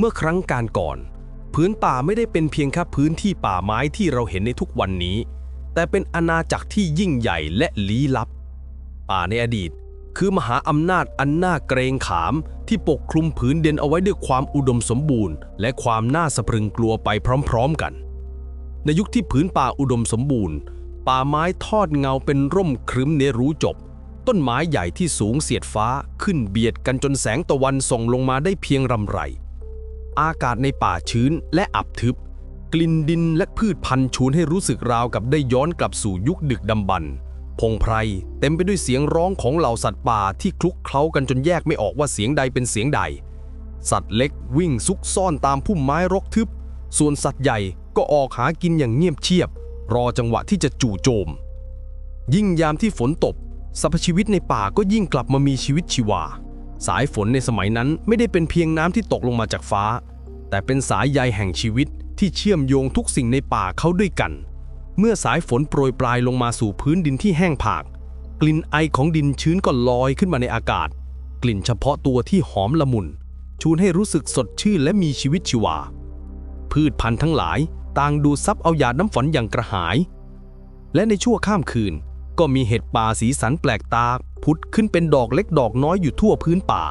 เมื่อครั้งการก่อน พื้นป่าไม่ได้เป็นเพียงแค่พื้นที่ป่าไม้ที่เราเห็นในทุกวันนี้ แต่เป็นอาณาจักรที่ยิ่งใหญ่และลี้ลับ ป่าในอดีต คือมหาอำนาจอันน่าเกรงขามที่ปกคลุมผืนเด่นเอาไว้ด้วยความอุดมสมบูรณ์ และความน่าสะพรึงกลัวไปพร้อมๆกัน ในยุคที่ผืนป่าอุดมสมบูรณ์ ป่าไม้ทอดเงาเป็นร่มครึ้มเนรู้จบ ต้นไม้ใหญ่ที่สูงเสียดฟ้าขึ้นเบียดกันจนแสงตะวันส่องลงมาได้เพียงรำไร อากาศในป่าชื้นและอับทึบ กลิ่นดินและพืชพันธุ์ชวนให้รู้สึกราวกับได้ย้อนกลับสู่ยุคดึกดำบรรพงไพรเต็มไปด้วยเสียงร้องของเหล่าสัตว์ป่าที่คลุกเคล้ากันจนแยกไม่ออกว่าเสียงใดเป็นเสียงใด สัตว์เล็กวิ่งซุกซ่อนตามพุ่มไม้รกทึบ ส่วนสัตว์ใหญ่ก็ออกหากินอย่างเงียบเชียบ รอจังหวะที่จะจู่โจม ยิ่งยามที่ฝนตกสรรพชีวิตในป่าก็ยิ่งกลับมามีชีวิตชีวา สายฝนในสมัยนั้นไม่ได้เป็นเพียงน้ำที่ตกลงมาจากฟ้า แต่เป็นสายใยแห่งชีวิตที่เชื่อมโยงทุกสิ่งในป่าเข้าด้วยกัน เมื่อสายฝนโปรยปลายลงมาสู่พื้นดินที่แห้งผาก กลิ่นไอของดินชื้นก็ลอยขึ้นมาในอากาศ กลิ่นเฉพาะตัวที่หอมละมุนชวนให้รู้สึกสดชื่นและมีชีวิตชีวา พืชพันธุ์ทั้งหลายต่างดูซับเอาหยาดน้ำฝนอย่างกระหาย และในชั่วข้ามคืน ก็มีเห็ดป่าสีสันแปลกตาพุดขึ้นเป็นดอกเล็กดอกน้อยอยู่ทั่วพื้นป่า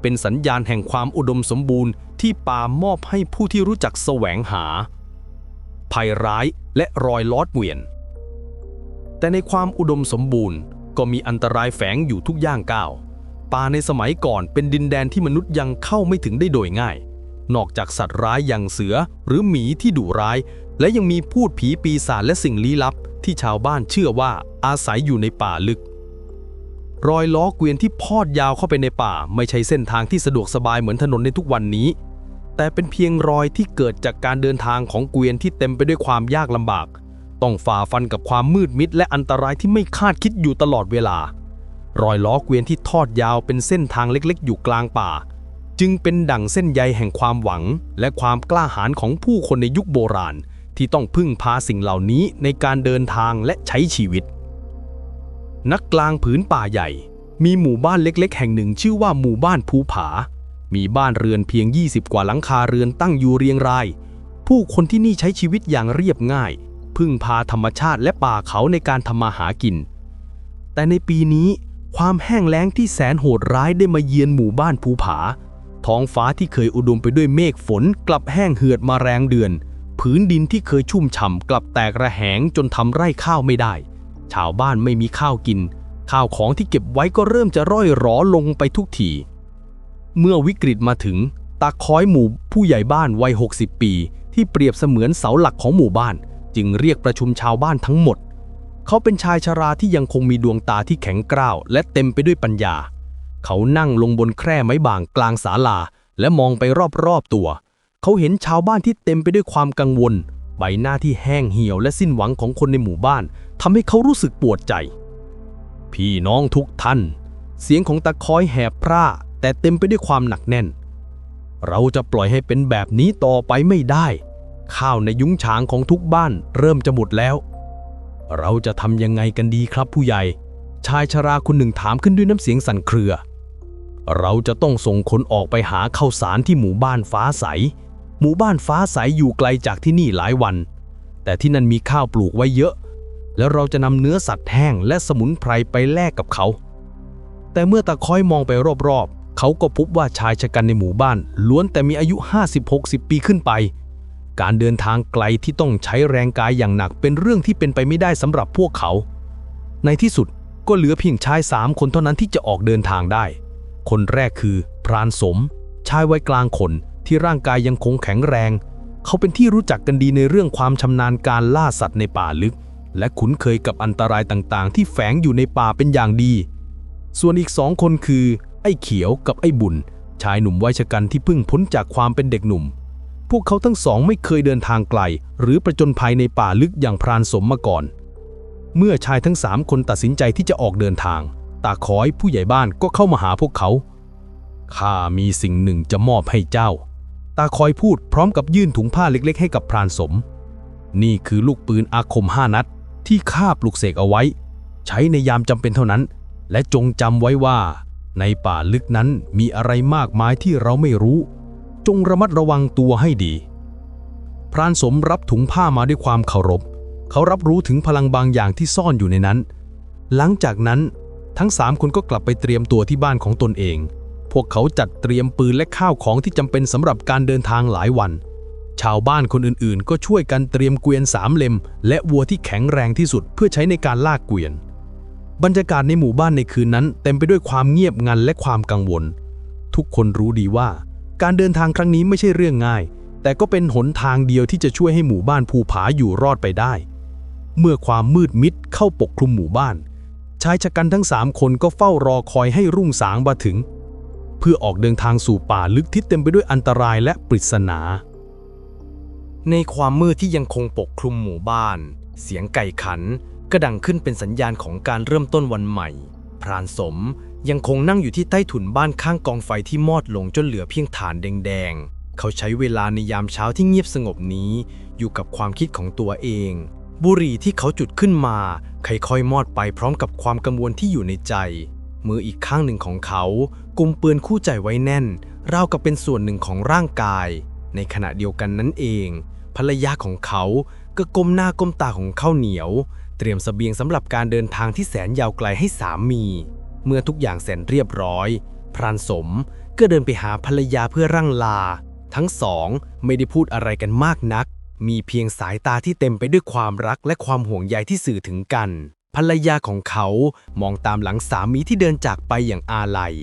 เป็นสัญญาณแห่งความอุดมสมบูรณ์ ที่ป่ามอบให้ผู้ที่รู้จักแสวงหา ภัยร้ายและรอยลอดเวียน แต่ในความอุดมสมบูรณ์ก็มีอันตรายแฝงอยู่ทุกย่างก้าวป่าในสมัยก่อนเป็นดินแดนที่มนุษย์ยังเข้าไม่ถึงได้โดยง่าย นอกจากสัตว์ร้ายอย่างเสือหรือหมีที่ดุร้าย และยังมีพูดผีปีศาจและสิ่งลี้ลับที่ชาวบ้านเชื่อว่าอาศัยอยู่ในป่าลึก รอยล้อเกวียนที่พอดยาวเข้าไปในป่า ไม่ใช่เส้นทางที่สะดวกสบายเหมือนถนนในทุกวันนี้ แต่เป็นเพียงรอยที่เกิดจากการเดินทางของเกวียนที่เต็มไปด้วยความยากลำบาก ต้องฝ่าฟันกับความมืดมิดและอันตรายที่ไม่คาดคิดอยู่ตลอดเวลา รอยล้อเกวียนที่ทอดยาวเป็นเส้นทางเล็กๆ อยู่กลางป่า จึงเป็นดั่งเส้นใยแห่งความหวัง และความกล้าหาญของผู้คนในยุคโบราณ ที่ต้องพึ่งพาสิ่งเหล่านี้ในการเดินทางและใช้ชีวิต นักกลางผืนป่าใหญ่ มีหมู่บ้านเล็กๆ แห่งหนึ่งชื่อว่าหมู่บ้านภูผา มีบ้านเรือนเพียง 20 กว่าหลังคาเรือนตั้งอยู่เรียงราย ผู้คนที่นี่ใช้ชีวิตอย่างเรียบง่าย พึ่งพาธรรมชาติและป่าเขาในการทำมาหากิน แต่ในปีนี้ความแห้งแล้งที่แสนโหดร้ายได้มาเยือนหมู่บ้านภูผา ท้องฟ้าที่เคยอุดมไปด้วยเมฆฝนกลับแห้งเหือดมาแรงเดือนผืนดินที่เคยชุ่มฉ่ำกลับแตกระแหงจนทำไร่ข้าวไม่ได้ ชาวบ้านไม่มีข้าวกิน ข้าวของที่เก็บไว้ก็เริ่มจะร่อยหรอลงไปทุกทีเมื่อวิกฤตมาถึงตาคอยหมู่ผู้ใหญ่บ้านวัย 60 ปี ที่เปรียบเสมือนเสาหลักของหมู่บ้าน จึงเรียกประชุมชาวบ้านทั้งหมด เขาเป็นชายชราที่ยังคงมีดวงตาที่แข็งกร้าว และเต็มไปด้วยปัญญา เขานั่งลงบนแคร่ไม้บางกลางศาลา และมองไปรอบๆตัว เขาเห็นชาวบ้านที่เต็มไปด้วยความกังวล ใบหน้าที่แห้งเหี่ยวและสิ้นหวังของคนในหมู่บ้าน ทำให้เขารู้สึกปวดใจ พี่น้องทุกท่าน เสียงของตะคอยแหบพร่าแต่เต็มไปด้วยความหนักแน่น เราจะปล่อยให้เป็นแบบนี้ต่อไปไม่ได้ ข้าวในยุ้งฉางของทุกบ้านเริ่มจะหมดแล้ว เราจะทำยังไงกันดีครับผู้ใหญ่ ชายชราคนหนึ่งถามขึ้นด้วยน้ำเสียงสั่นเครือ เราจะต้องส่งคนออกไปหาข้าวสารที่หมู่บ้านฟ้าใส หมู่บ้านฟ้าใสอยู่ไกลจากที่นี่หลายวัน แต่ที่นั่นมีข้าวปลูกไว้เยอะ แล้วเราจะนำเนื้อสัตว์แห้งและสมุนไพรไปแลกกับเขา แต่เมื่อตาคอยมองไปรอบๆ เขาก็พบว่าชายชะกันในหมู่บ้าน ล้วนแต่มีอายุ 50-60 ปีขึ้นไป การเดินทางไกลที่ต้องใช้แรงกายอย่างหนักเป็นเรื่องที่เป็นไปไม่ได้สำหรับพวกเขา ในที่สุดก็เหลือเพียงชายสามคนเท่านั้นที่จะออกเดินทางได้ คนแรกคือ พรานสม ชายวัยกลางคนที่ร่างกายยังคงแข็งแรง เขาเป็นที่รู้จักกันดีในเรื่องความชำนาญการล่าสัตว์ในป่าลึก และคุ้นเคยกับอันตรายต่างๆ ที่แฝงอยู่ในป่าเป็นอย่างดี ส่วนอีกสองคนคือ ไอ้เขียวกับไอ้บุญ ชายหนุ่มวัยชะกันที่เพิ่งพ้นจากความเป็นเด็กหนุ่ม พวกเขาทั้งสองไม่เคยเดินทางไกล หรือประจนภัยในป่าลึกอย่างพรานสมมาก่อน เมื่อชายทั้งสามคนตัดสินใจที่จะออกเดินทาง ตาคอยผู้ใหญ่บ้านก็เข้ามาหาพวกเขา ข้ามีสิ่งหนึ่งจะมอบให้เจ้า ตาคอยพูดพร้อมกับยื่นถุงผ้าเล็ก ๆ ให้กับพรานสม นี่คือลูกปืนอาคมห้านัด ที่ข้าปลุกเสกเอาไว้ ใช้ในยามจำเป็นเท่านั้น และจงจำไว้ว่า ในป่าลึกนั้นมีอะไรมากมายที่เราไม่รู้ จงระมัดระวังตัวให้ดี พรานสมรับถุงผ้ามาด้วยความเคารพ เขารับรู้ถึงพลังบางอย่างที่ซ่อนอยู่ในนั้น หลังจากนั้นทั้งสามคนก็กลับไปเตรียมตัวที่บ้านของตนเอง พวกเขาจัดเตรียมปืนและข้าวของที่จำเป็นสำหรับการเดินทางหลายวัน ชาวบ้านคนอื่นๆ ก็ช่วยกันเตรียมเกวียนสามเล่มและวัวที่แข็งแรงที่สุดเพื่อใช้ในการลากเกวียน บรรยากาศในหมู่บ้านในคืนนั้น เต็มไปด้วยความเงียบงันและความกังวล ทุกคนรู้ดีว่า การเดินทางครั้งนี้ไม่ใช่เรื่องง่าย แต่ก็เป็นหนทางเดียวที่จะช่วยให้หมู่บ้านภูผาอยู่รอดไปได้ เมื่อความมืดมิดเข้าปกคลุมหมู่บ้าน ชายชะกันทั้งสามคนก็เฝ้ารอคอยให้รุ่งสางมาถึง เพื่อออกเดินทางสู่ป่าลึกที่เต็มไปด้วยอันตรายและปริศนา ในความมืดที่ยังคงปกคลุมหมู่บ้าน เสียงไก่ขันก็ดังขึ้นเป็นสัญญาณของการเริ่มต้นวันใหม่ พรานสมยังคงนั่งอยู่ที่ใต้ถุนบ้านข้างกองไฟที่มอดลงจนเหลือเพียงฐานแดงๆ เขาใช้เวลาในยามเช้าที่เงียบสงบนี้ อยู่กับความคิดของตัวเอง บุหรี่ที่เขาจุดขึ้นมาค่อยๆมอดไปพร้อมกับความกังวลที่อยู่ในใจ มืออีกข้างหนึ่งของเขากุมปืนคู่ใจไว้แน่นราวกับเป็นส่วนหนึ่งของร่างกาย ในขณะเดียวกันนั้นเอง ภรรยาของเขาก็ก้มหน้าก้มตาของข้าวเหนียว เตรียมเสบียงสำหรับการเดินทางที่แสนยาวไกลให้สามี เมื่อทุกอย่างเสร็จเรียบร้อย พรานสมก็เดินไปหาภรรยาเพื่อร่างลา ทั้งสองไม่ได้พูดอะไรกันมากนัก มีเพียงสายตาที่เต็มไปด้วยความรักและความห่วงใยที่สื่อถึงกัน ภรรยาของเขามองตามหลังสามีที่เดินจากไปอย่างอาลัย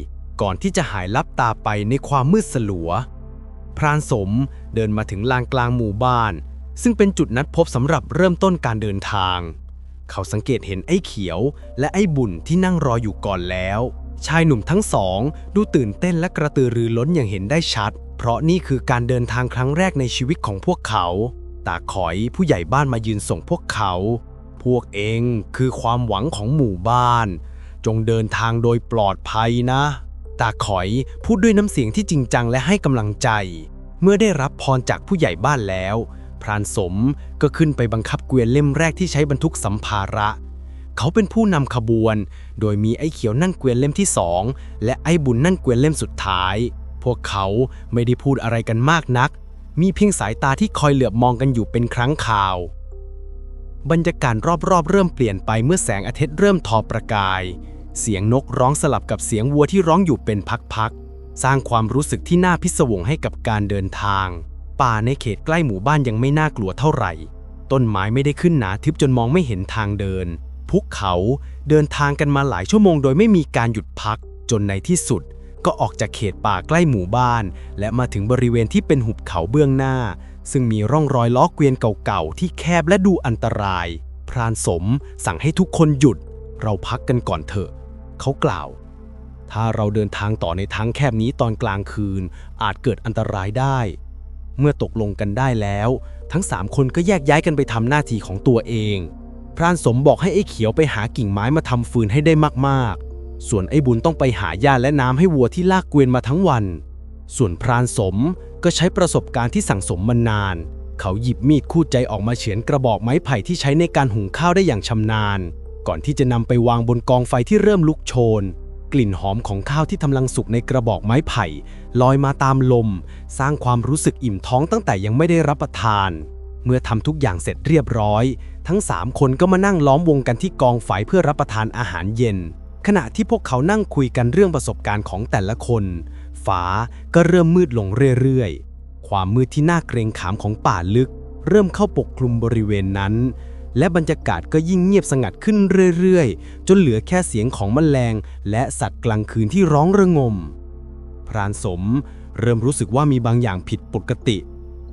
ก่อนที่จะหายลับตาไปในความมืดสลัว พรานสมเดินมาถึงลานกลางหมู่บ้าน ซึ่งเป็นจุดนัดพบสำหรับเริ่มต้นการเดินทาง เขาสังเกตเห็นไอ้เขียว และไอ้บุญที่นั่งรออยู่ก่อนแล้ว ชายหนุ่มทั้งสองดูตื่นเต้นและกระตือรือร้นอย่างเห็นได้ชัด เพราะนี่คือการเดินทางครั้งแรกในชีวิตของพวกเขา ตาขอยผู้ใหญ่บ้านมายืนส่งพวกเขา พวกเองคือความหวังของหมู่บ้าน จงเดินทางโดยปลอดภัยนะ ตาขอยพูดด้วยน้ำเสียงที่จริงจังและให้กำลังใจ เมื่อได้รับพรจากผู้ใหญ่บ้านแล้ว พรานสมก็ขึ้นไปบังคับเกวียนเล่มแรกที่ใช้บรรทุกสัมภาระ เขาเป็นผู้นำขบวน โดยมีไอ้เขียวนั่งเกวียนเล่มที่สองและไอ้บุญนั่งเกวียนเล่มสุดท้าย พวกเขาไม่ได้พูดอะไรกันมากนัก มีเพียงสายตาที่คอยเหลือบมองกันอยู่เป็นครั้งคราวบรรยากาศรอบๆ เริ่มเปลี่ยนไปเมื่อแสงอาทิตย์เริ่มทอประกาย เสียงนกร้องสลับกับเสียงวัวที่ร้องอยู่เป็นพักๆ สร้างความรู้สึกที่น่าพิศวงให้กับการเดินทาง ป่าในเขตใกล้หมู่บ้านยังไม่น่ากลัวเท่าไหร่ ต้นไม้ไม่ได้ขึ้นหนาทึบจนมองไม่เห็นทางเดิน ภูเขาเดินทางกันมาหลายชั่วโมงโดยไม่มีการหยุดพัก จนในที่สุด ก็ออกจากเขตป่าใกล้หมู่บ้าน และมาถึงบริเวณที่เป็นหุบเขาเบื้องหน้า ซึ่งมีร่องรอยล้อเกวียนเก่าๆที่แคบและดูอันตราย พรานสมสั่งให้ทุกคนหยุด เราพักกันก่อนเถอะ เขากล่าว ถ้าเราเดินทางต่อในทางแคบนี้ตอนกลางคืน อาจเกิดอันตรายได้ เมื่อตกลงกันได้แล้ว ทั้งสามคนก็แยกย้ายกันไปทำหน้าที่ของตัวเอง พรานสมบอกให้ไอ้เขียวไปหากิ่งไม้มาทำฟืนให้ได้มากๆ ส่วนไอ้บุญต้องไปหาหญ้าและน้ำให้วัวที่ลากเกวียนมาทั้งวัน ส่วนพรานสมก็ใช้ประสบการณ์ที่สั่งสมมานาน เขาหยิบมีดคู่ใจออกมาเฉือนกระบอกไม้ไผ่ที่ใช้ในการหุงข้าวได้อย่างชำนาญ ก่อนที่จะนำไปวางบนกองไฟที่เริ่มลุกโชน กลิ่นหอมของข้าวที่กำลังสุกในกระบอกไม้ไผ่ ลอยมาตามลม สร้างความรู้สึกอิ่มท้องตั้งแต่ยังไม่ได้รับประทาน เมื่อทำทุกอย่างเสร็จเรียบร้อย ทั้งสามคนก็มานั่งล้อมวงกันที่กองไฟเพื่อรับประทานอาหารเย็น ขณะที่พวกเขานั่งคุยกันเรื่องประสบการณ์ของแต่ละคน ฟ้าก็เริ่มมืดลงเรื่อยๆ ความมืดที่น่าเกรงขามของป่าลึก เริ่มเข้าปกคลุมบริเวณนั้น และบรรยากาศก็ยิ่งเงียบสงัดขึ้นเรื่อยๆ จนเหลือแค่เสียงของแมลง และสัตว์กลางคืนที่ร้องระงม พรานสม เริ่มรู้สึกว่ามีบางอย่างผิดปกติ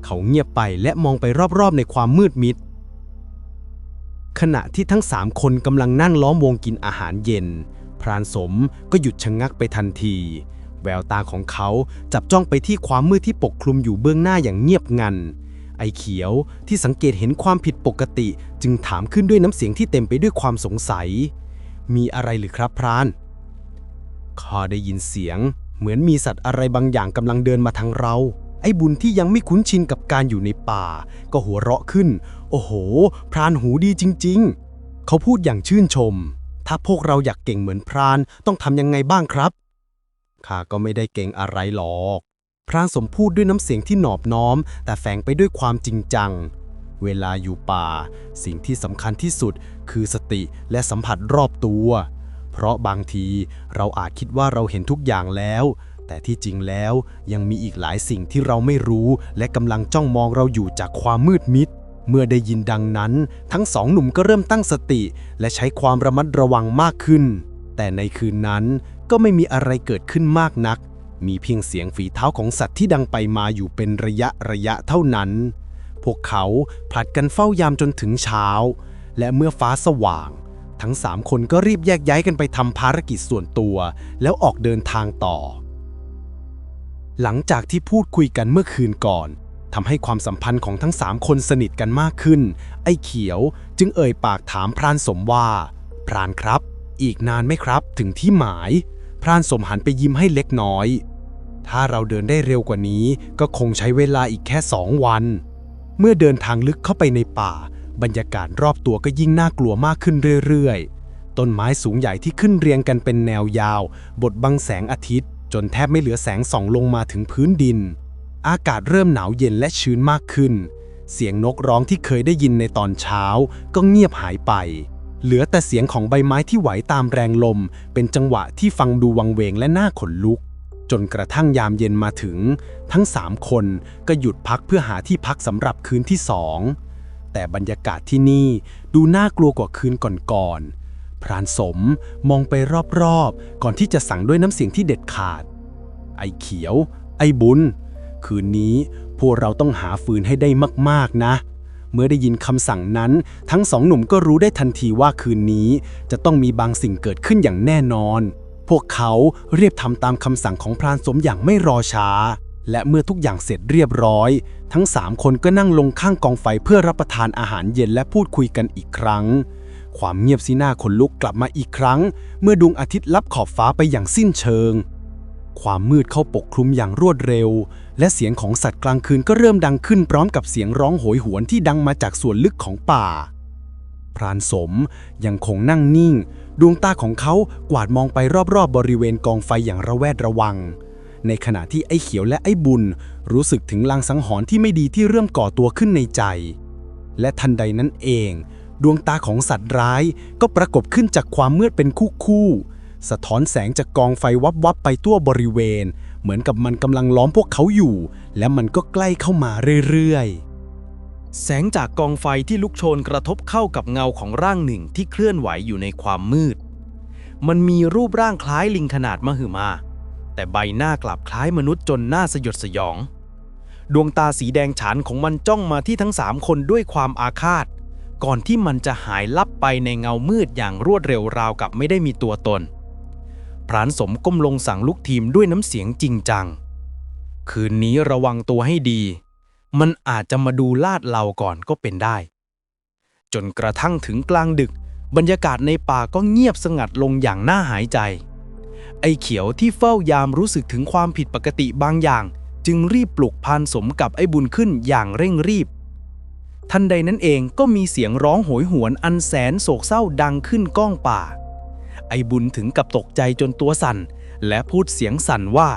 เขาเงียบไปและมองไปรอบๆในความมืดมิด ขณะที่ทั้งสามคนกำลังนั่งล้อมวงกินอาหารเย็น พรานสมก็หยุดชะงงักไปทันที แววตาของเขาจับจ้องไปที่ความมืดที่ปกคลุมอยู่เบื้องหน้าอย่างเงียบงัน ไอเขียวที่สังเกตเห็นความผิดปกติ จึงถามขึ้นด้วยน้ำเสียงที่เต็มไปด้วยความสงสัย มีอะไรหรือครับพรานข้าได้ยินเสียง เหมือนมีสัตว์อะไรบางอย่างกำลังเดินมาทางเรา ไอ้บุญที่ยังไม่คุ้นชินกับการอยู่ในป่า ก็หัวเราะขึ้น โอ้โห พรานหูดีจริง ๆ เขาพูดอย่างชื่นชม ถ้าพวกเราอยากเก่งเหมือนพรานต้องทำยังไงบ้างครับข้าก็ไม่ได้เก่งอะไรหรอก พรานสมพูดด้วยน้ำเสียงที่หนอบน้อม แต่แฝงไปด้วยความจริงจัง เวลาอยู่ป่า สิ่งที่สำคัญที่สุดคือสติและสัมผัสรอบตัว เพราะบางทีเราอาจคิดว่าเราเห็นทุกอย่างแล้ว แต่ที่จริงแล้วยังมีอีกหลายสิ่งที่เราไม่รู้ และกำลังจ้องมองเราอยู่จากความมืดมิดเมื่อได้ยินดังนั้น ทั้งสองหนุ่มก็เริ่มตั้งสติ และใช้ความระมัดระวังมากขึ้น แต่ในคืนนั้นก็ไม่มีอะไรเกิดขึ้นมากนัก มีเพียงเสียงฝีเท้าของสัตว์ที่ดังไปมาอยู่เป็นระยะระยะเท่านั้น พวกเขาผลัดกันเฝ้ายามจนถึงเช้า และเมื่อฟ้าสว่าง ทั้งสามคนก็รีบแยกย้ายกันไปทำภารกิจส่วนตัว แล้วออกเดินทางต่อ หลังจากที่พูดคุยกันเมื่อคืนก่อนทำให้ความสัมพันธ์ของทั้งสามคนสนิทกันมากขึ้น ไอ้เขียวจึงเอ่ยปากถามพรานสมว่า พรานครับ อีกนานไหมครับ ถึงที่หมาย พรานสมหันไปยิ้มให้เล็กน้อย ถ้าเราเดินได้เร็วกว่านี้ ก็คงใช้เวลาอีกแค่สองวัน เมื่อเดินทางลึกเข้าไปในป่า บรรยากาศรอบตัวก็ยิ่งน่ากลัวมากขึ้นเรื่อยๆ ต้นไม้สูงใหญ่ที่ขึ้นเรียงกันเป็นแนวยาว บดบังแสงอาทิตย์ จนแทบไม่เหลือแสงส่องลงมาถึงพื้นดิน อากาศเริ่มหนาวเย็นและชื้นมากขึ้น เสียงนกร้องที่เคยได้ยินในตอนเช้า ก็เงียบหายไป เหลือแต่เสียงของใบไม้ที่ไหวตามแรงลม เป็นจังหวะที่ฟังดูวังเวงและน่าขนลุก จนกระทั่งยามเย็นมาถึง ทั้งสามคนก็หยุดพักเพื่อหาที่พักสำหรับคืนที่สองแต่บรรยากาศที่นี่ดูน่ากลัวกว่าคืนก่อนๆพรานสมมองไปรอบๆ ก่อนที่จะสั่งด้วยน้ำเสียงที่เด็ดขาด ไอ้เขียว ไอ้บุญ คืนนี้พวกเราต้องหาฟืนให้ได้มากๆนะ เมื่อได้ยินคำสั่งนั้น ทั้งสองหนุ่มก็รู้ได้ทันทีว่าคืนนี้จะต้องมีบางสิ่งเกิดขึ้นอย่างแน่นอน พวกเขาเรียบทำตามคำสั่งของพรานสมอย่างไม่รอช้า และเมื่อทุกอย่างเสร็จเรียบร้อย ทั้งสามคนก็นั่งลงข้างกองไฟเพื่อรับประทานอาหารเย็นและพูดคุยกันอีกครั้ง ความเงียบสีหน้าขนลุกกลับมาอีกครั้ง เมื่อดวงอาทิตย์ลับขอบฟ้าไปอย่างสิ้นเชิง ความมืดเข้าปกคลุมอย่างรวดเร็ว และเสียงของสัตว์กลางคืนก็เริ่มดังขึ้นพร้อมกับเสียงร้องโหยหวนที่ดังมาจากส่วนลึกของป่า พรานสมยังคงนั่งนิ่ง ดวงตาของเขากวาดมองไปรอบๆบบริเวณกองไฟอย่างระแวดระวัง ในขณะที่ไอ้เขียวและไอ้บุญ รู้สึกถึงลางสังหรณ์ที่ไม่ดีที่เริ่มก่อตัวขึ้นในใจ และทันใดนั้นเอง ดวงตาของสัตว์ร้ายก็ปรากฏขึ้นจากความมืดเป็นคู่คู่ๆสะท้อนแสงจากกองไฟวับวับๆไปทั่วบริเวณ เหมือนกับมันกำลังล้อมพวกเขาอยู่ และมันก็ใกล้เข้ามาเรื่อยๆ แสงจากกองไฟที่ลุกโชนกระทบเข้ากับเงาของร่างหนึ่งที่เคลื่อนไหวอยู่ในความมืด มันมีรูปร่างคล้ายลิงขนาดมหึมา แต่ใบหน้ากลับคล้ายมนุษย์จนน่าสยดสยอง ดวงตาสีแดงฉานของมันจ้องมาที่ทั้งสามคนด้วยความอาฆาต ก่อนที่มันจะหายลับไปในเงามืดอย่างรวดเร็วราวกับไม่ได้มีตัวตน พรานสมก้มลงสั่งลูกทีมด้วยน้ำเสียงจริงจัง คืนนี้ระวังตัวให้ดี มันอาจจะมาดูลาดเราก่อนก็เป็นได้ จนกระทั่งถึงกลางดึก บรรยากาศในป่าก็เงียบสงัดลงอย่างน่าหายใจ ไอ้เขียวที่เฝ้ายามรู้สึกถึงความผิดปกติบางอย่าง จึงรีบปลุกพานสมกับไอ้บุญขึ้นอย่างเร่งรีบ ทันใดนั้นเองก็มีเสียงร้องโหยหวนอันแสนโศกเศร้าดังขึ้นก้องป่า ไอ้บุญถึงกับตกใจจนตัวสั่น และพูดเสียงสั่นว่า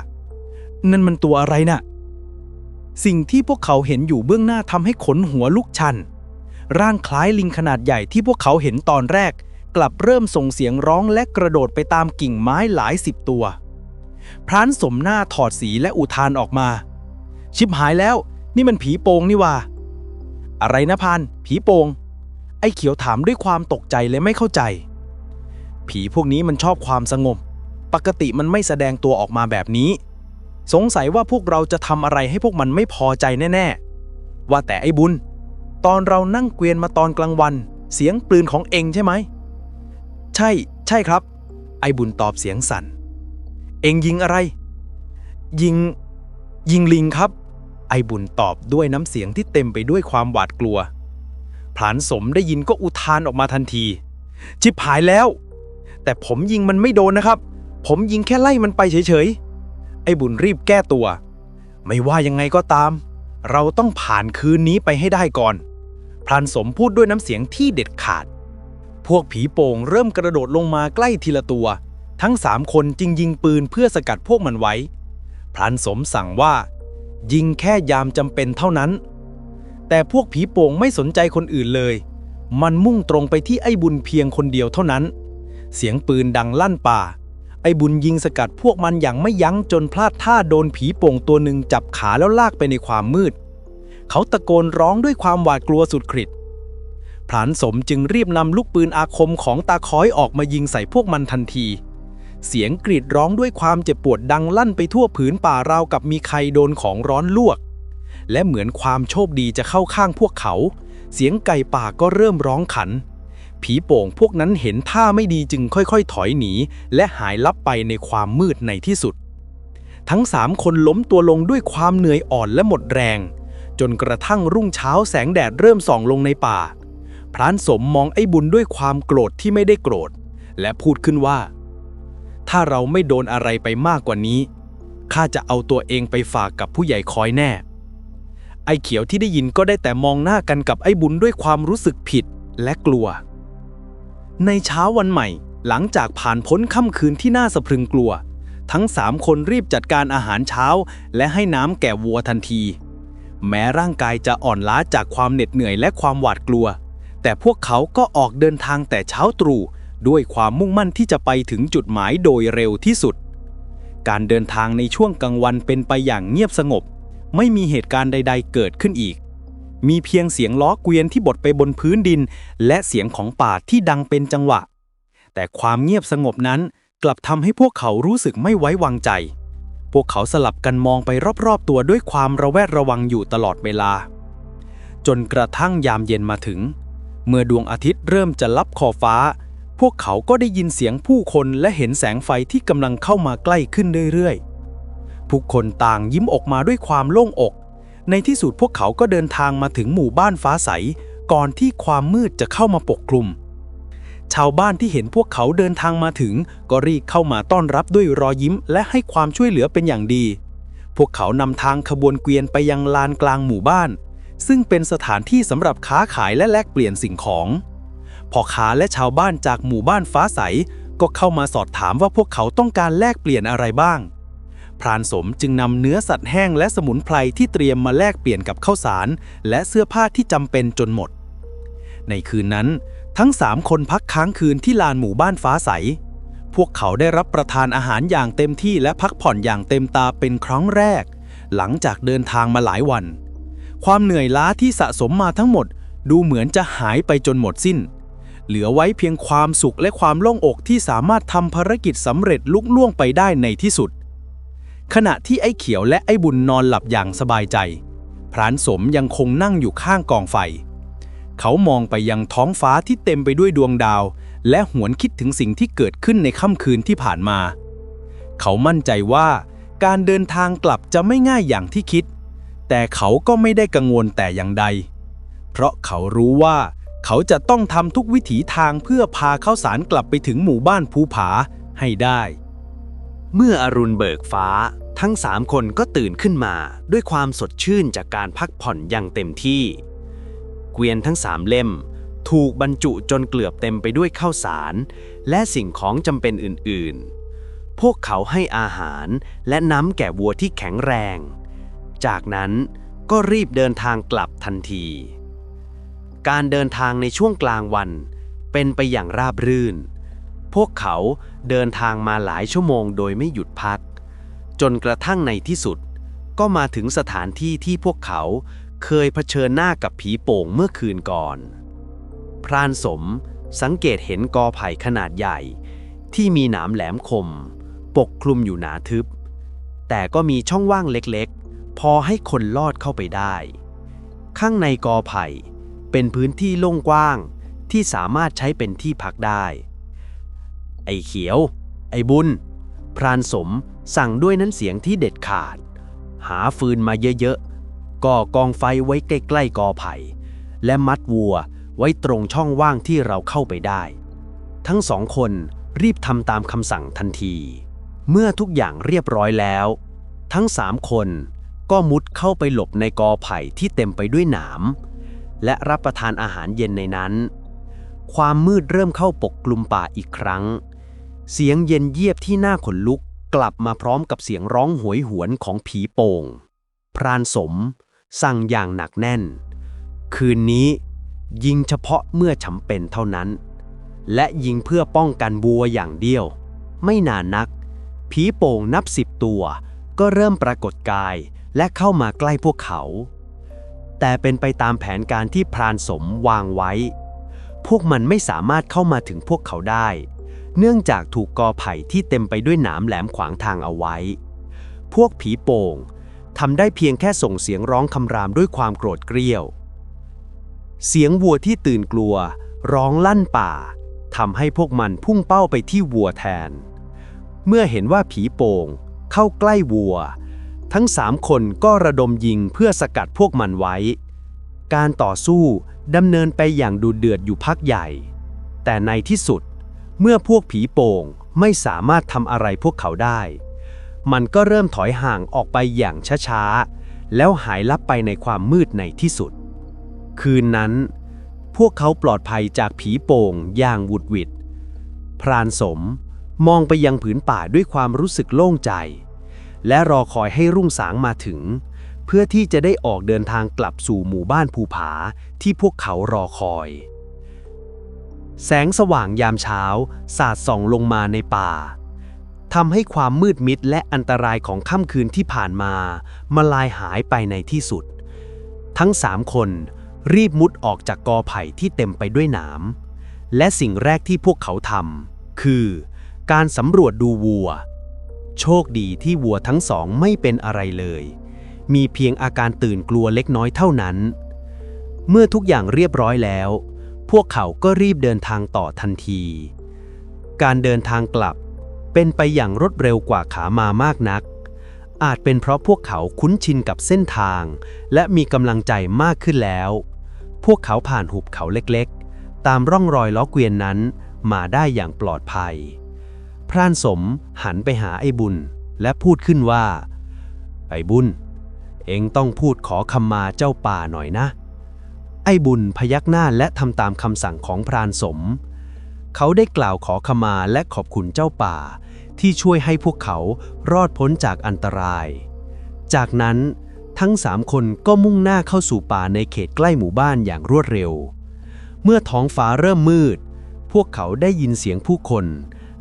นั่นมันตัวอะไรน่ะ สิ่งที่พวกเขาเห็นอยู่เบื้องหน้าทำให้ขนหัวลุกชัน ร่างคล้ายลิงขนาดใหญ่ที่พวกเขาเห็นตอนแรก กลับเริ่มส่งเสียงร้องและกระโดดไปตามกิ่งไม้หลายสิบตัว พรานสมหน้าถอดสีและอุทานออกมา ชิบหายแล้ว นี่มันผีโปงนี่ว่า อะไรนะพาน ผีโปง ไอ้เขียวถามด้วยความตกใจและไม่เข้าใจ ผีพวกนี้มันชอบความสงบ ปกติมันไม่แสดงตัวออกมาแบบนี้ สงสัยว่าพวกเราจะทำอะไรให้พวกมันไม่พอใจแน่ ๆ ว่าแต่ไอ้บุญ ตอนเรานั่งเกวียนมาตอนกลางวัน เสียงปืนของเองใช่ไหม ใช่ ใช่ครับ ไอ้บุญตอบเสียงสั่น เองยิงอะไร ยิง ยิงลิงครับ ไอ้บุญตอบด้วยน้ำเสียงที่เต็มไปด้วยความหวาดกลัวพรานสมได้ยินก็อุทานออกมาทันทีชิบหายแล้ว แต่ผมยิงมันไม่โดนนะครับ ผมยิงแค่ไล่มันไปเฉยๆ ไอ้บุญรีบแก้ตัว ไม่ว่ายังไงก็ตาม เราต้องผ่านคืนนี้ไปให้ได้ก่อน พรานสมพูดด้วยน้ำเสียงที่เด็ดขาด พวกผีโป่งเริ่มกระโดดลงมาใกล้ทีละตัว ทั้งสามคนจึงยิงปืนเพื่อสกัดพวกมันไว้ พรานสมสั่งว่า ยิงแค่ยามจำเป็นเท่านั้น แต่พวกผีโป่งไม่สนใจคนอื่นเลย มันมุ่งตรงไปที่ไอ้บุญเพียงคนเดียวเท่านั้น เสียงปืนดังลั่นป่า ไอ้บุญยิงสกัดพวกมันอย่างไม่ยั้งจนพลาดท่าโดนผีโป่งตัวหนึ่งจับขาแล้วลากไปในความมืด เขาตะโกนร้องด้วยความหวาดกลัวสุดขีดพรานสมจึงรีบนำลูกปืนอาคมของตาคอยออกมายิงใส่พวกมันทันที เสียงกรีดร้องด้วยความเจ็บปวดดังลั่นไปทั่วผืนป่าราวกับมีใครโดนของร้อนลวก และเหมือนความโชคดีจะเข้าข้างพวกเขา เสียงไก่ป่าก็เริ่มร้องขัน ผีโป่งพวกนั้นเห็นท่าไม่ดีจึงค่อยๆ ถอยหนี และหายลับไปในความมืดในที่สุด ทั้งสามคนล้มตัวลงด้วยความเหนื่อยอ่อนและหมดแรง จนกระทั่งรุ่งเช้าแสงแดดเริ่มส่องลงในป่า พรานสมมองไอ้บุญด้วยความโกรธที่ไม่ได้โกรธ และพูดขึ้นว่า ถ้าเราไม่โดนอะไรไปมากกว่านี้ข้าจะเอาตัวเองไปฝากกับผู้ใหญ่คอยแน่ ไอ้เขียวที่ได้ยินก็ได้แต่มองหน้ากันกับไอ้บุญด้วยความรู้สึกผิดและกลัว ในเช้าวันใหม่ หลังจากผ่านพ้นค่ำคืนที่น่าสะพรึงกลัว ทั้งสามคนรีบจัดการอาหารเช้า และให้น้ำแก่วัวทันที แม้ร่างกายจะอ่อนล้าจากความเหน็ดเหนื่อยและความหวาดกลัว แต่พวกเขาก็ออกเดินทางแต่เช้าตรู่ด้วยความมุ่งมั่นที่จะไปถึงจุดหมายโดยเร็วที่สุด การเดินทางในช่วงกลางวันเป็นไปอย่างเงียบสงบ ไม่มีเหตุการณ์ใด ๆ เกิดขึ้นอีก มีเพียงเสียงล้อเกวียนที่บดไปบนพื้นดิน และเสียงของป่าที่ดังเป็นจังหวะ แต่ความเงียบสงบนั้นกลับทำให้พวกเขารู้สึกไม่ไว้วางใจ พวกเขาสลับกันมองไปรอบๆตัวด้วยความระแวดระวังอยู่ตลอดเวลา จนกระทั่งยามเย็นมาถึง เมื่อดวงอาทิตย์เริ่มจะลับขอบฟ้า พวกเขาก็ได้ยินเสียงผู้คนและเห็นแสงไฟที่กำลังเข้ามาใกล้ขึ้นเรื่อยๆ ผู้คนต่างยิ้มออกมาด้วยความโล่งอก ในที่สุดพวกเขาก็เดินทางมาถึงหมู่บ้านฟ้าใส ก่อนที่ความมืดจะเข้ามาปกคลุม ชาวบ้านที่เห็นพวกเขาเดินทางมาถึง ก็รีบเข้ามาต้อนรับด้วยรอยยิ้ม และให้ความช่วยเหลือเป็นอย่างดี พวกเขานำทางขบวนเกวียนไปยังลานกลางหมู่บ้าน ซึ่งเป็นสถานที่สำหรับค้าขายและแลกเปลี่ยนสิ่งของพ่อค้าและชาวบ้านจากหมู่บ้านฟ้าใส ก็เข้ามาสอบถามว่าพวกเขาต้องการแลกเปลี่ยนอะไรบ้าง พรานสมจึงนำเนื้อสัตว์แห้งและสมุนไพรที่เตรียมมาแลกเปลี่ยนกับข้าวสาร และเสื้อผ้าที่จำเป็นจนหมด ในคืนนั้น ทั้งสามคนพักค้างคืนที่ลานหมู่บ้านฟ้าใส พวกเขาได้รับประทานอาหารอย่างเต็มที่และพักผ่อนอย่างเต็มตาเป็นครั้งแรก หลังจากเดินทางมาหลายวัน ความเหนื่อยล้าที่สะสมมาทั้งหมด ดูเหมือนจะหายไปจนหมดสิ้นเหลือไว้เพียงความสุขและความโล่งอกที่สามารถทำภารกิจสำเร็จลุล่วงไปได้ในที่สุด ขณะที่ไอ้เขียวและไอ้บุญนอนหลับอย่างสบายใจ พรานสมยังคงนั่งอยู่ข้างกองไฟ เขามองไปยังท้องฟ้าที่เต็มไปด้วยดวงดาว และหวนคิดถึงสิ่งที่เกิดขึ้นในค่ำคืนที่ผ่านมา เขามั่นใจว่าการเดินทางกลับจะไม่ง่ายอย่างที่คิด แต่เขาก็ไม่ได้กังวลแต่อย่างใด เพราะเขารู้ว่าเขาจะต้องทำทุกวิถีทางเพื่อพาข้าวสารกลับไปถึงหมู่บ้านภูผาให้ได้ เมื่ออรุณเบิกฟ้า ทั้งสามคนก็ตื่นขึ้นมาด้วยความสดชื่นจากการพักผ่อนอย่างเต็มที่ เกวียนทั้งสามเล่ม ถูกบรรจุจนเกลือบเต็มไปด้วยข้าวสาร และสิ่งของจำเป็นอื่นๆ พวกเขาให้อาหารและน้ำแก่วัวที่แข็งแรง จากนั้นก็รีบเดินทางกลับทันที การเดินทางในช่วงกลางวัน เป็นไปอย่างราบรื่น พวกเขาเดินทางมาหลายชั่วโมงโดยไม่หยุดพัก จนกระทั่งในที่สุด ก็มาถึงสถานที่ที่พวกเขาเคยเผชิญหน้ากับผีโป่งเมื่อคืนก่อน พรานสมสังเกตเห็นกอไผ่ขนาดใหญ่ ที่มีหนามแหลมคม ปกคลุมอยู่หนาทึบ แต่ก็มีช่องว่างเล็กๆ พอให้คนลอดเข้าไปได้ ข้างในกอไผ่ เป็นพื้นที่โล่งกว้างที่สามารถใช้เป็นที่พักได้ ไอ้เขียว ไอ้บุญ พรานสม สั่งด้วยน้ำเสียงที่เด็ดขาด หาฟืนมาเยอะๆ ก่อกองไฟไว้ใกล้ๆกอไผ่ และมัดวัวไว้ตรงช่องว่างที่เราเข้าไปได้ ทั้งสองคนรีบทำตามคำสั่งทันที เมื่อทุกอย่างเรียบร้อยแล้ว ทั้งสามคนก็มุดเข้าไปหลบในกอไผ่ที่เต็มไปด้วยหนาม และรับประทานอาหารเย็นในนั้น ความมืดเริ่มเข้าปกกลุ่มป่าอีกครั้ง เสียงเย็นเยียบที่น่าขนลุก กลับมาพร้อมกับเสียงร้องหวยหวนของผีโป่ง พรานสม สั่งอย่างหนักแน่น คืนนี้ ยิงเฉพาะเมื่อจำเป็นเท่านั้น และยิงเพื่อป้องกันบัวอย่างเดียว ไม่นานนัก ผีโป่งนับสิบตัว ก็เริ่มปรากฏกายและเข้ามาใกล้พวกเขา แต่เป็นไปตามแผนการที่พรานสมวางไว้ พวกมันไม่สามารถเข้ามาถึงพวกเขาได้ เนื่องจากถูกกอไผ่ที่เต็มไปด้วยหนามแหลมขวางทางเอาไว้ พวกผีโป่งทำได้เพียงแค่ส่งเสียงร้องคำรามด้วยความโกรธเกรี้ยว เสียงวัวที่ตื่นกลัว ร้องลั่นป่าทำให้พวกมันพุ่งเป้าไปที่วัวแทน เมื่อเห็นว่าผีโป่งเข้าใกล้วัว ทั้งสามคนก็ระดมยิงเพื่อสกัดพวกมันไว้ การต่อสู้ดำเนินไปอย่างดูเดือดอยู่พักใหญ่ แต่ในที่สุด เมื่อพวกผีโป่งไม่สามารถทำอะไรพวกเขาได้ มันก็เริ่มถอยห่างออกไปอย่างช้าๆ แล้วหายลับไปในความมืดในที่สุด คืนนั้น พวกเขาปลอดภัยจากผีโป่งอย่างหวุดหวิดพรานสมมองไปยังผืนป่าด้วยความรู้สึกโล่งใจ และรอคอยให้รุ่งสางมาถึง เพื่อที่จะได้ออกเดินทางกลับสู่หมู่บ้านภูผาที่พวกเขารอคอย แสงสว่างยามเช้า สาดส่องลงมาในป่าทำให้ความมืดมิดและอันตรายของค่ำคืนที่ผ่านมามาลายหายไปในที่สุด ทั้งสามคนรีบมุดออกจากกอไผ่ที่เต็มไปด้วยหนามและสิ่งแรกที่พวกเขาทำคือ การสำรวจดูวัว โชคดีที่วัวทั้งสองไม่เป็นอะไรเลย มีเพียงอาการตื่นกลัวเล็กน้อยเท่านั้น เมื่อทุกอย่างเรียบร้อยแล้ว พวกเขาก็รีบเดินทางต่อทันที การเดินทางกลับเป็นไปอย่างรวดเร็วกว่าขามามากนัก อาจเป็นเพราะพวกเขาคุ้นชินกับเส้นทาง และมีกำลังใจมากขึ้นแล้ว พวกเขาผ่านหุบเขาเล็กๆ ตามร่องรอยล้อเกวียนนั้นมาได้อย่างปลอดภัย พรานสมหันไปหาไอ้บุญและพูดขึ้นว่า ไอ้บุญ เองต้องพูดขอคำมาเจ้าป่าหน่อยนะ ไอ้บุญพยักหน้าและทำตามคำสั่งของพรานสม เขาได้กล่าวขอขมาและขอบคุณเจ้าป่า ที่ช่วยให้พวกเขารอดพ้นจากอันตราย จากนั้นทั้งสามคนก็มุ่งหน้าเข้าสู่ป่าในเขตใกล้หมู่บ้านอย่างรวดเร็ว เมื่อท้องฟ้าเริ่มมืด พวกเขาได้ยินเสียงผู้คน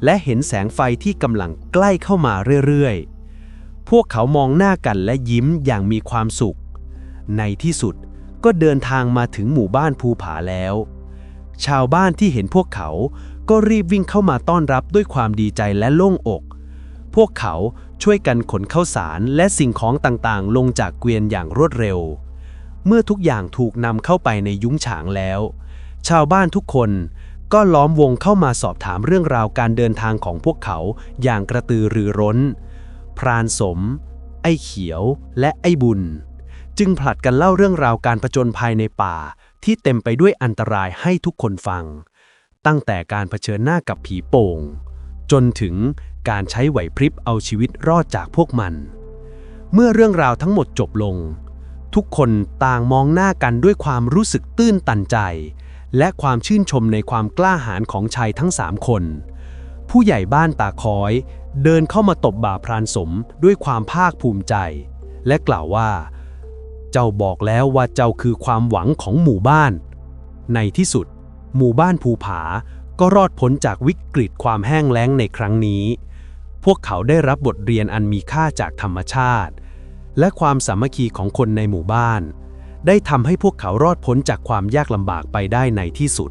และเห็นแสงไฟที่กำลังใกล้เข้ามาเรื่อยๆ พวกเขามองหน้ากันและยิ้มอย่างมีความสุข ในที่สุด ก็เดินทางมาถึงหมู่บ้านภูผาแล้ว ชาวบ้านที่เห็นพวกเขาก็รีบวิ่งเข้ามาต้อนรับด้วยความดีใจและโล่งอก พวกเขาช่วยกันขนข้าวสารและสิ่งของต่างๆ ลงจากเกวียนอย่างรวดเร็ว เมื่อทุกอย่างถูกนำเข้าไปในยุ้งฉางแล้ว ชาวบ้านทุกคนก็ล้อมวงเข้ามาสอบถามเรื่องราวการเดินทางของพวกเขาอย่างกระตือรือร้น พรานสม ไอ้เขียวและไอ้บุญ จึงผลัดกันเล่าเรื่องราวการผจญภัยในป่า ที่เต็มไปด้วยอันตรายให้ทุกคนฟัง ตั้งแต่การเผชิญหน้ากับผีโป่ง จนถึงการใช้ไหวพริบเอาชีวิตรอดจากพวกมัน เมื่อเรื่องราวทั้งหมดจบลง ทุกคนต่างมองหน้ากันด้วยความรู้สึกตื้นตันใจ และความชื่นชมในความกล้าหาญของชายทั้งสามคน ผู้ใหญ่บ้านตาคอย เดินเข้ามาตบบ่าพรานสมด้วยความภาคภูมิใจ และกล่าวว่า เจ้าบอกแล้วว่าเจ้าคือความหวังของหมู่บ้าน ในที่สุด หมู่บ้านภูผาก็รอดพ้นจากวิกฤตความแห้งแล้งในครั้งนี้ พวกเขาได้รับบทเรียนอันมีค่าจากธรรมชาติ และความสามัคคีของคนในหมู่บ้าน ได้ทำให้พวกเขารอดพ้นจากความยากลำบากไปได้ในที่สุด